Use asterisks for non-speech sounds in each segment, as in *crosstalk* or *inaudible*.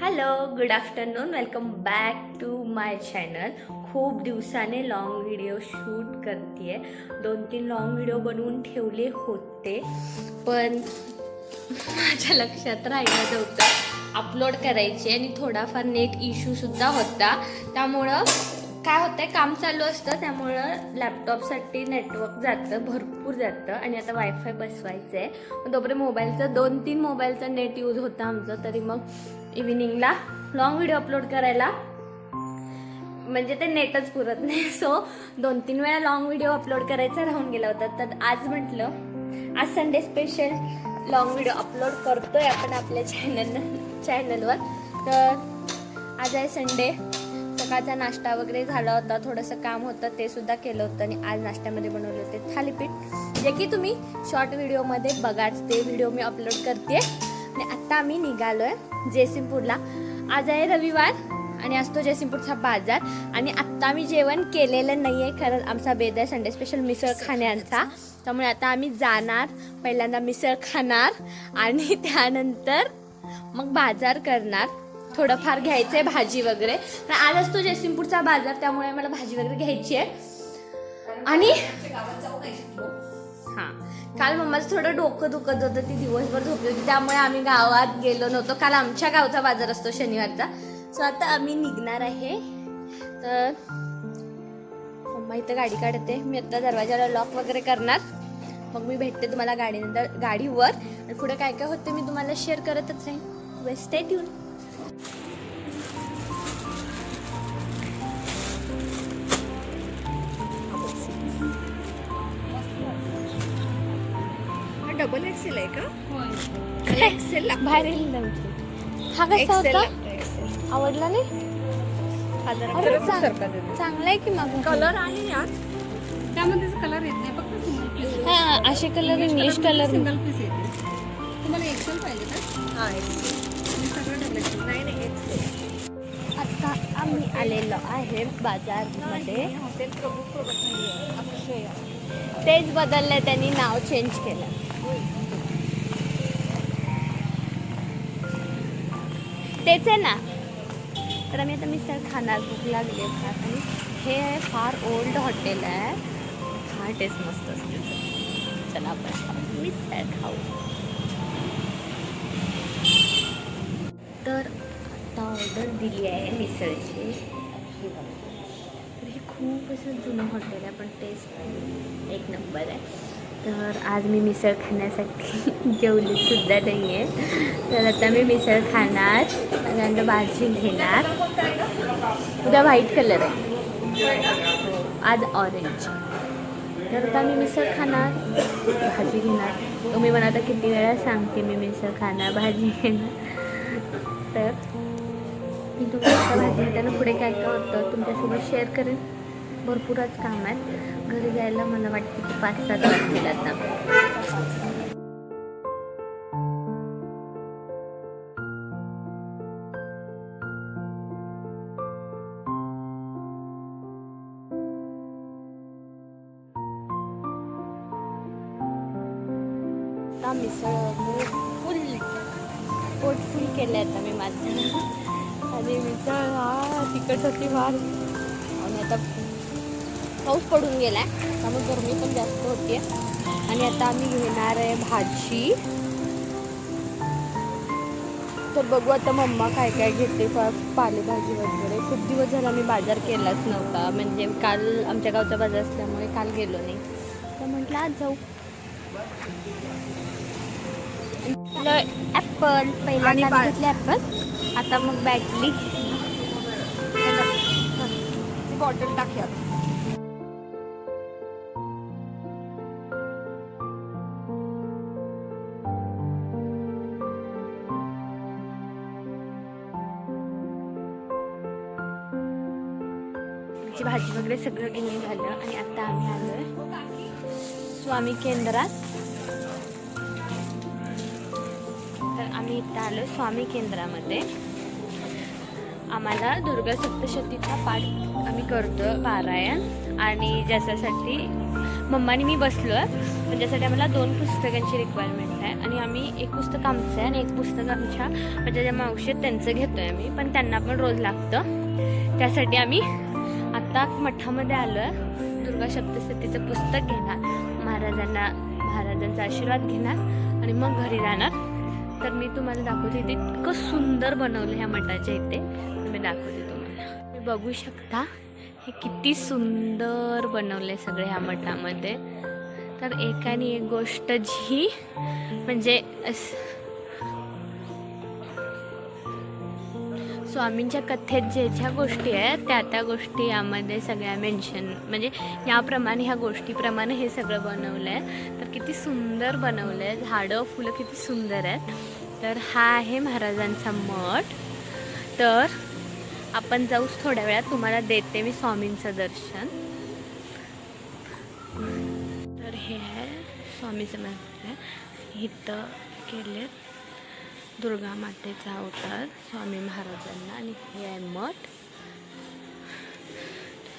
Hello good afternoon welcome back to my channel खूप दिवसाने long video shoot करते दोन तीन लॉंग व्हिडिओ बनवून ठेवले होते पण माझ्या लक्षात राहिलं नव्हतं. अपलोड करायचे आणि थोडाफार नेट इश्यूसुद्धा होता. त्यामुळं काय होतं आहे काम चालू असतं त्यामुळं लॅपटॉपसाठी नेटवर्क जातं भरपूर जातं. आणि आता वायफाय बसवायचं आहे मग तोपर्यंत मोबाईलचं दोन तीन मोबाईलचं नेट यूज होतं आमचं. तरी मग इव्हिनिंगला लॉंग व्हिडिओ अपलोड करायला. म्हणजे ते नेटच पुरत नाही. *laughs* सो दोन तीन वेळा लॉंग व्हिडिओ अपलोड करायचा राहून गेला होता. तर आज म्हटलं आज Sunday special long video upload करतोय आपण आपल्या चॅनल चॅनलवर तर आज आहे संडे सकाळचा नाश्ता वगैरे झाला होता. थोडंसं काम होतं ते सुद्धा केलं होतं आणि आज नाश्त्यामध्ये बनवले होते. थालीपीठ. जे की तुम्ही शॉर्ट व्हिडिओमध्ये बघाच. ते व्हिडिओ मी अपलोड करते आणि आत्ता आम्ही निघालो आहे जयसिंगपूरला. आज आहे रविवार आणि असतो जयसिंगपूरचा बाजार. आणि आत्ता आम्ही जेवण केलेलं नाही आहे खरं आमचा बेद आहे संडे स्पेशल मिसळ खाण्याचा. त्यामुळे आता आम्ही जाणार पहिल्यांदा मिसळ खाणार आणि *laughs* त्यानंतर मग बाजार करणार. थोडंफार घ्यायचं आहे भाजी वगैरे. पण आज असतो जयसिंगपूरचा बाजार त्यामुळे मला भाजी वगैरे घ्यायची आहे आणि काल मम्माचं थोडं डोकं दुखत होतं ती दिवसभर झोपली होती. त्यामुळे आम्ही गावात गेलो नव्हतो. काल आमच्या गावचा बाजार असतो शनिवारचा. सो आता आम्ही निघणार आहे. तर मम्मा इथं गाडी काढते. मी आता दरवाजाला लॉक वगैरे करणार. मग मी भेटते तुम्हाला गाडीनंतर गाडीवर. आणि पुढे काय काय होते मी तुम्हाला शेअर करतच राहीन. वेस्ट आहे ट्यून एक्सेल आहे का? एक्सेल बाहेर येईल नव्हती हा कसा होता? आवडला नाही? चांगला आहे की मग? कलर आहे यात. त्यामध्ये कलर येत नाही फक्त सिंगल पीस हा असे colour English colour single piece येते. तुम्हाला एक्सेल पाहिजे का? हा एक्सेल मी सगळं डबल एक्सेल नाही नाही एक्सेल आता आम्ही आलेलो आहे बाजारमध्ये. हॉटेल प्रभू तेच बदललं त्यांनी नाव चेंज केलं. तेच आहे ना? तर आम्ही आता मिसळ खाणार भूक लागली आणि हे फार ओल्ड हॉटेल आहे. हा टेस्ट मस्त असते. चला आपण खाऊ. मिसळ खाऊ. तर आता ऑर्डर दिली आहे मिसळची. हे बघा. तर हे खूप असं जुनं हॉटेल आहे पण टेस्ट एक नंबर आहे. तर आज मी मिसळ खाण्यासाठी *laughs* जेवलीसुद्धा नाही आहे तर आता मी मिसळ खाणार त्यानंतर भाजी घेणार. उद्या व्हाईट कलर आहे. आज ऑरेंज तर आता मी मिसळ खाणार. भाजी घेणार. तुम्ही मला आता किती वेळा सांगते मी मिसळ खाणार भाजी घेणार. तर मी तुम्हाला भाजी घेताना पुढे काय काय होतं तुमच्यासोबत शेअर करेन. भरपूरच काम आहेत. घरी जायला मला वाटतं की पाच सात वाजतील आता. आता मिसळ फुल पोट फुल केलं आता मी माझं. आणि मिसळ हा तिखट होती फार पाऊस पडून गेला आहे त्यामुळे गरमी पण जास्त होती आणि आता आम्ही घेणार आहे भाजी. तर बघू आता मम्मा काय काय घेते पालेभाजी वगैरे. खूप दिवस झाला मी बाजार केलाच नव्हता. म्हणजे काल आमच्या गावचा बाजार असल्यामुळे काल गेलो नाही. तर म्हटलं आज जाऊ. ॲपल. पहिल्यांदा घेतले ॲपल. आता मग बॅटली. बॉटल टाक्यात. ची भाजी वगैरे सगळं घेऊन झालं आणि आता आम्ही आलो आहे स्वामी केंद्रात. तर आम्ही इथं आलो स्वामी केंद्रामध्ये. आम्हाला दुर्गा सप्तशतीचा पाठ आम्ही करतो पारायण आणि ज्याच्यासाठी मम्मानी मी बसलो आहे पण ज्यासाठी आम्हाला दोन पुस्तकांची रिक्वायरमेंट आहे आणि आम्ही एक पुस्तक आमचं आहे आणि एक पुस्तक आमच्या म्हणजे ज्या मावशी आहेत त्यांचं घेतो आहे आम्ही पण त्यांना पण रोज लागतं. त्यासाठी आम्ही आत्ता मठामध्ये आलो आहे दुर्गा सप्तशतीचं पुस्तक घेणार. महाराजांना महाराजांचा आशीर्वाद घेणार आणि मग घरी जाणार. तर मी तुम्हाला दाखवते ते इतकं सुंदर बनवलं ह्या मठाच्या इथे. मी दाखवते तुम्हाला. तुम्ही बघू शकता हे किती सुंदर बनवले सगळे ह्या मठामध्ये. तर एकाने एक गोष्ट जी म्हणजे स्वामींच्या कथेत जे ज्या गोष्टी आहेत त्या त्या गोष्टी यामध्ये सगळ्या मेन्शन म्हणजे याप्रमाणे ह्या गोष्टीप्रमाणे हे सगळं बनवलं आहे तर किती सुंदर बनवलं आहे झाडं फुलं किती सुंदर आहेत. तर हा आहे महाराजांचा मठ. तर आपण जाऊच थोड्या वेळात. तुम्हाला देते मी स्वामींचं दर्शन. तर हे आहे स्वामीचं मंदिर. आहे इथं केले दुर्गा मातेचा अवतार स्वामी महाराजांना आणि हे आहे मठ.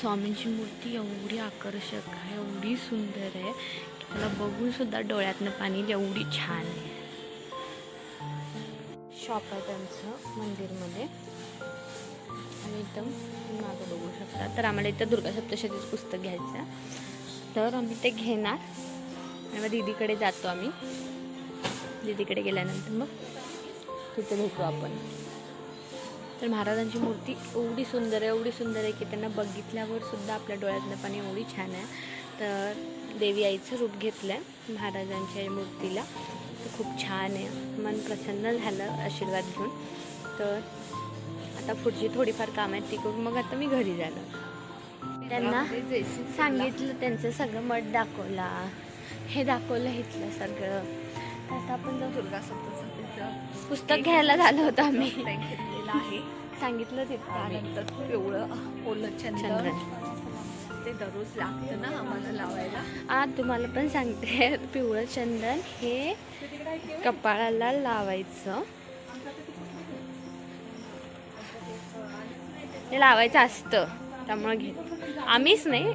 स्वामींची मूर्ती एवढी आकर्षक आहे एवढी सुंदर आहे की मला बघून सुद्धा डोळ्यातनं पाणी एवढी छान आहे. शॉप आहे त्यांचं मंदिरमध्ये. आणि एकदम तुम्ही मागं बघू शकता. तर आम्हाला इथं दुर्गा सप्तशतीचं पुस्तक घ्यायचं तर आम्ही ते घेणार. आणि मग दीदीकडे जातो आम्ही. दीदीकडे गेल्यानंतर मग तिथे भेटू आपण. तर महाराजांची मूर्ती एवढी सुंदर आहे एवढी सुंदर आहे की त्यांना बघितल्यावर सुद्धा आपल्या डोळ्यातलं पाणी एवढी छान आहे. तर देवी आईचं रूप घेतलं आहे महाराजांच्या या मूर्तीला. तर खूप छान आहे. मन प्रसन्न झालं आशीर्वाद घेऊन. तर आता पुढची थोडीफार कामं आहेत ती करून मग आता मी घरी झालं त्यांना सांगितलं त्यांचं सगळं मठ दाखवला. हे दाखवलं इथलं सगळं. तर आता आपण जाऊ. दुर्गा पुस्तक घ्यायला झालं होतं आम्ही. घेतलेलं आहे. सांगितलं. त्यानंतर पिवळं ओलं चंदन चंदन. ते दररोज लागतं ना आम्हाला लावायला. आज तुम्हाला पण सांगते. पिवळं चंदन हे कपाळाला लावायचं. हे लावायचं असतं. त्यामुळे घे. आम्हीच नाही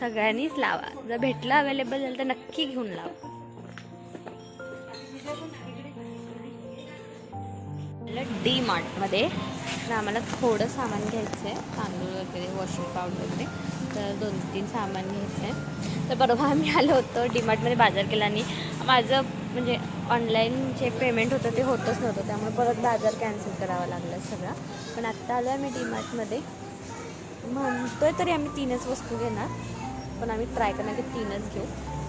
सगळ्यांनीच लावा. जर भेटलं अवेलेबल झालं तर नक्की घेऊन लावा. डी मार्टमध्ये तर आम्हाला थोडं सामान घ्यायचं आहे तांदूळ वगैरे वॉशिंग पावडर वगैरे. तर दोन तीन सामान घ्यायचं आहे तर बरोबर आम्ही आलो होतो डी मार्टमध्ये बाजार केला आणि माझं म्हणजे ऑनलाईन जे पेमेंट होतं ते होतच नव्हतं. त्यामुळे परत बाजार कॅन्सल करावा लागला सगळा. पण आत्ता आलो आहे डी मार्टमध्ये म्हणतोय तरी आम्ही तीनच वस्तू घेणार. पण आम्ही ट्राय करणार की तीनच घेऊ.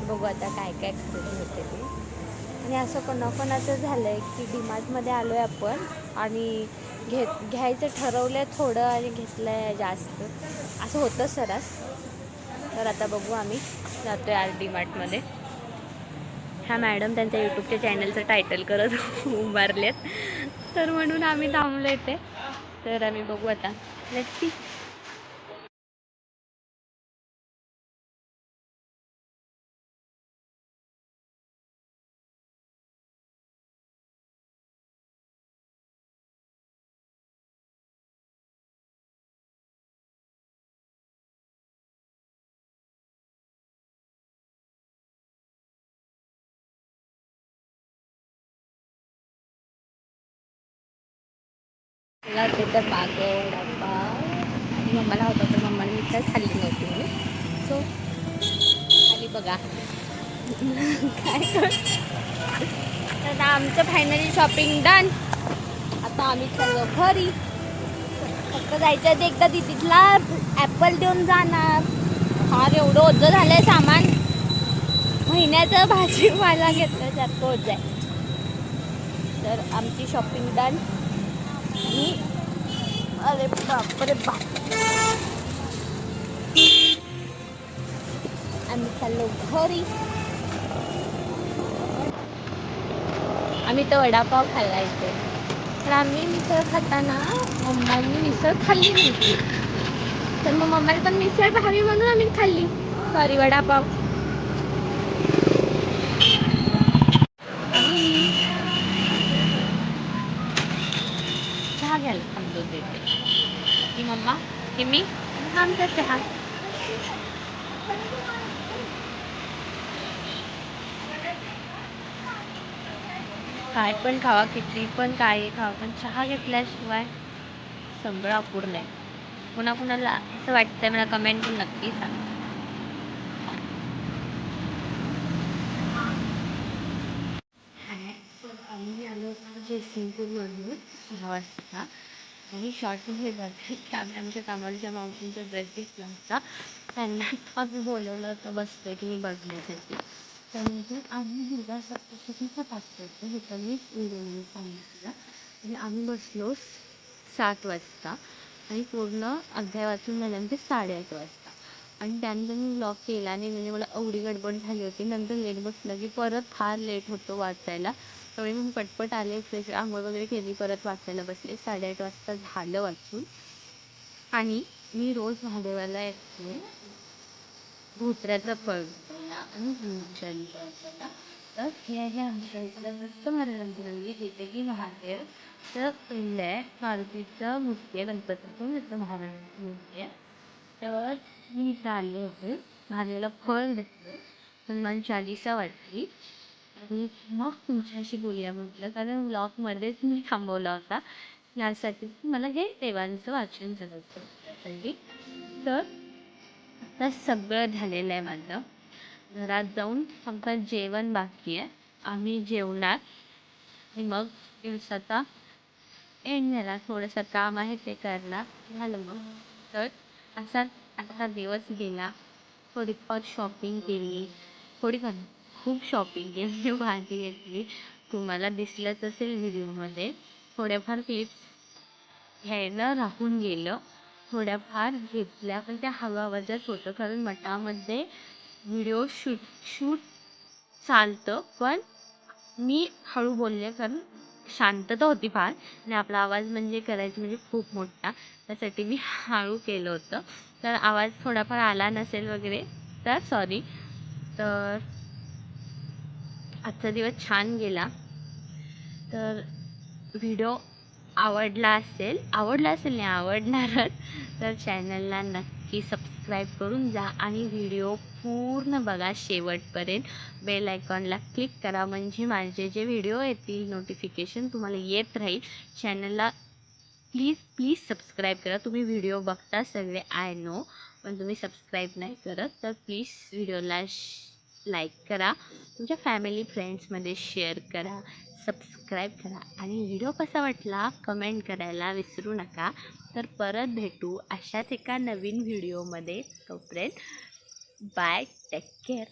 बघू आता काय काय खरेदी होते ते. आणि असं कोणाकोणाचं झालं आहे की डीमार्टमध्ये आलो आहे आपण आणि घेत घ्यायचं ठरवलं आहे थोडं आणि घेतलं आहे जास्त. असं होतं सरस. तर आता बघू आम्ही. जातो आहे आज डीमार्टमध्ये. ह्या मॅडम त्यांच्या यूट्यूबच्या चॅनलचं टायटल करत *laughs* उभारलेत. तर म्हणून आम्ही थांबलो इथे. तर आम्ही बघू आता. लेट सी मला तिथं मागं वडापाव. आणि मम्माला होता तर मम्माने मी काय खाल्ली नव्हती. मी सो खाली बघा. काय तर आमचं फायनली शॉपिंग डन आता आम्ही चाललो घरी. फक्त जायचं आहे ते एकदा तिथला ॲपल देऊन जाणार. फार एवढं ओझं झालं आहे सामान. महिन्याचं भाजीपाला सारखं होत आहे. तर आमची शॉपिंग डन आणि अरे बापरे बाप आम्ही चाललो घरी आम्ही तर वडापाव खाल्ला इथे तर आम्ही मिसळ खाताना मम्मानी मिसळ खाल्ली नव्हती तर मग मम्माला पण मिसळ भावी म्हणून आम्ही खाल्ली सॉरी वडापाव ماما يمي عم काय पण खावा किती पण काय खावा पण चहा घेतल्याशिवाय सगळं अपूर्ण आहे. पुन्हा कुणाला असं वाटतंय मला कमेंट पण नक्की सांग. आम्ही आलो सहा हो, वाजता आणि शॉर्टमध्ये हे जाते आम्ही आमच्या कामाच्या मावशींचा ड्रेस घेतला त्यांना आम्ही बोलवलं होतं बसते की मी बघण्यासाठी त्यानंतर आम्ही दुर्गा सप्तशतीचा पास करतो हे त्यांनी सांगितलं आणि आम्ही बसलो सात वाजता आणि पूर्ण अध्याय वाचून झाल्यानंतर साडेआठ वाजता आणि त्यानंतर मी ब्लॉग केला आणि म्हणजे मला एवढी गडबड झाली होती नंतर लेट बसलं की परत फार लेट होतो वाचायला त्यामुळे मी पटपट आले फ्रेश आंघोळ वगैरे केली परत वाचायला बसले. साडेआठ वाजता झालं वाचून. आणि मी रोज महादेवाला येते. भोसऱ्याचं फळ. आणि भूषण तर हे आहे आमच्या इथलं मस्त महाराजांची जिथे की महादेव पहिलं आहे मारुतीचं मूर्ती आहे गणपतीचं तिथं महाराजांची मूर्ती आहे. तर मी इथं आले होते. महादेवाला फळ घेतलं हनुमान चालिसा वाटली. मग तुमच्याशी बोलूया म्हटलं. कारण ब्लॉगमध्येच मी थांबवला होता. यासाठी मला हे देवांचं वाचन झालं होतं तर आता सगळं झालेलं आहे माझं. घरात जाऊन फक्त जेवण बाकी आहे. आम्ही जेवणार. आणि मग दिवसाचा एंड झाला. थोडंसं काम आहे ते करणार. झालं मग. तर असा असा दिवस गेला. थोडीफार शॉपिंग केली. थोडीफार खूप शॉपिंग केली *laughs* भाजी घेतली. तुम्हाला दिसलंच असेल व्हिडिओमध्ये थोड्याफार क्लिप्स घ्यायला राहून गेलं. थोड्याफार घेतल्या पण त्या हवावरच होतं. कारण मठामध्ये व्हिडिओ शूट शूट चालतं. पण मी हळू बोलले कारण शांतता होती फार. आणि आपला आवाज म्हणजे करायचा म्हणजे खूप मोठा. त्यासाठी मी हळू केलं होतं. तर आवाज थोडाफार आला नसेल वगैरे तर सॉरी तर आजचा दिवस छान गेला. तर व्हिडिओ आवडला असेल आवडला असेल नाही आवडणारच तर चॅनलला नक्की सबस्क्राईब करून जा आणि व्हिडिओ पूर्ण बघा शेवटपर्यंत. बेल आयकॉनला क्लिक करा म्हणजे माझे जे व्हिडिओ येतील नोटिफिकेशन तुम्हाला येत राहील. चॅनलला प्लीज प्लीज सबस्क्राईब करा. तुम्ही व्हिडिओ बघता सगळे आय नो पण तुम्ही सबस्क्राईब नाही करत तर प्लीज व्हिडिओला लाईक करा. तुमच्या फॅमिली फ्रेंड्समध्ये शेअर करा सबस्क्राईब करा. आणि व्हिडिओ कसा वाटला कमेंट करायला विसरू नका. तर परत भेटू अशाच एका नवीन व्हिडिओमध्ये. तोपर्यंत बाय टेक केअर